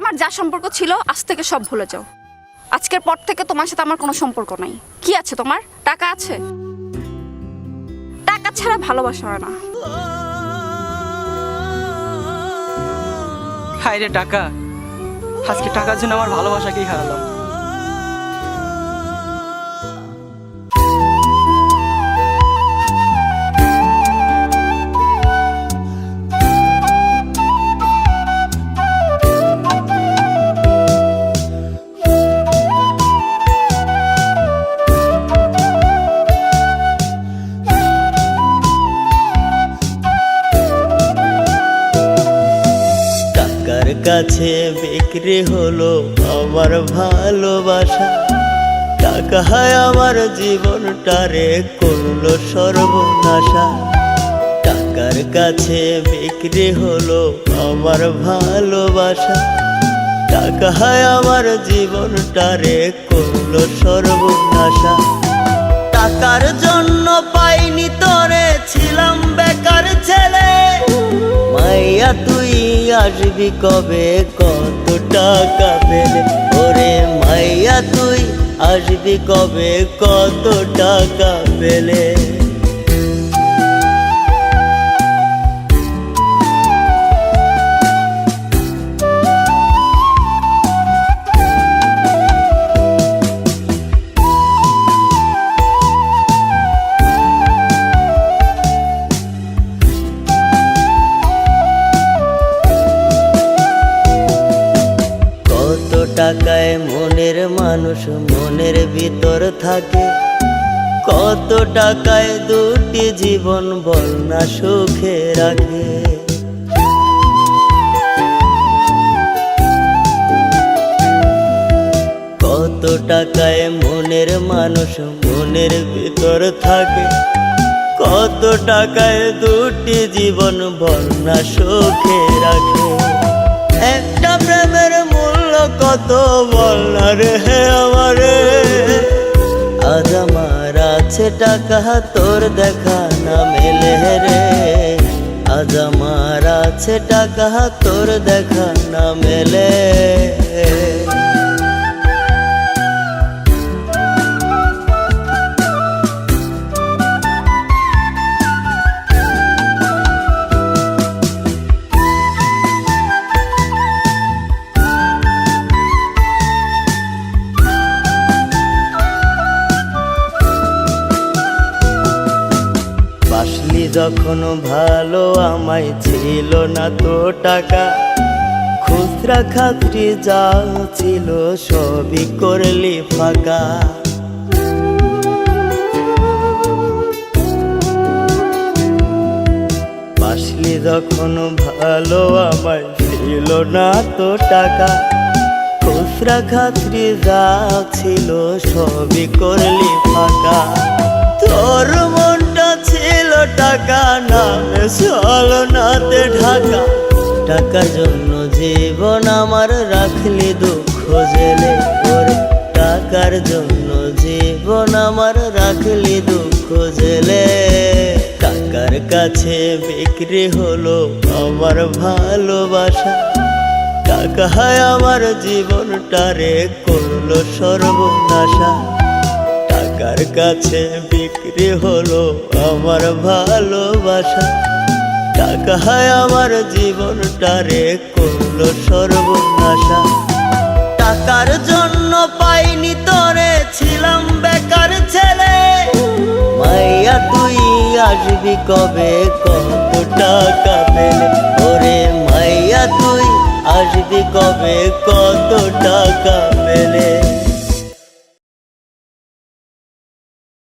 আমার যা সম্পর্ক ছিল, আজ থেকে সব ভুলে যাও। আজকের পর থেকে তোমার সাথে আমার কোনো সম্পর্ক নাই। কি আছে তোমার? টাকা আছে? টাকা ছাড়া ভালোবাসা হয় না। হায় রে টাকা, আজকে টাকার জন্য আমার ভালোবাসাকেই হারালাম? কাছে বিক্রি হলো আমার ভালোবাসা। টাকা হয়, আমার জীবনটারে করল সর্বনাশা। টাকার কাছে বিক্রি হলো আমার ভালোবাসা। টাকা হয়, আমার জীবনটারে করল সর্বনাশা। টাকার জন্য পাইনি তোরে, ছিলাম বেকার ছেলে। আসবি কবে? কত টাকা পেলে ওরে মাইয়া তুই আসবি কবে? কত টাকা পেলে মনের মানুষ, মনের ভিতর থাকে। কত টাকায় দুটি জীবন বন্যা সুখে রাখে। কত টাকায় মনের মানুষ, মনের ভিতর থাকে। কত টাকায় দুটি জীবন বন্যা সুখে রাখে। একটা প্রেমের মূল্য কত? টাকা তোর দেখা না মেলে রে। আজ আমার আছে টাকা তোর দেখা না মেলে। যখন ভালো আমায় ছিল না তো টাকা, খুচরা খাত্রি যা ছিল, সবই করলি ফাঁকা। বাসলি যখন ভালো আমায় ছিল না তো টাকা, খুচরা খাত্রি যা ছিল, সবই করলি ফাঁকা। তোর ছিল টাকা নামে নাতে ঢাকা। টাকার জন্য জীবন আমার রাখলি দুঃখ জেলে। ওর টাকার জন্য জীবন আমার রাখলি দুঃখ জেলে। টাকার কাছে বিক্রি হলো আমার ভালোবাসা। টাকা আমার জীবনটারে করল সর্বনাশা। টাকার কাছে বিক্রি হলো আমার ভালোবাসা? টাকা হয় আমার জীবনটারে করল সর্বনাশা। টাকার জন্য পাইনি তোরে, ছিলাম বেকার ছেলে। মাইয়া, তুই আসবি কবে? কত টাকা পেলে? ওরে মাইয়া, তুই আসবি কবে? কত টাকা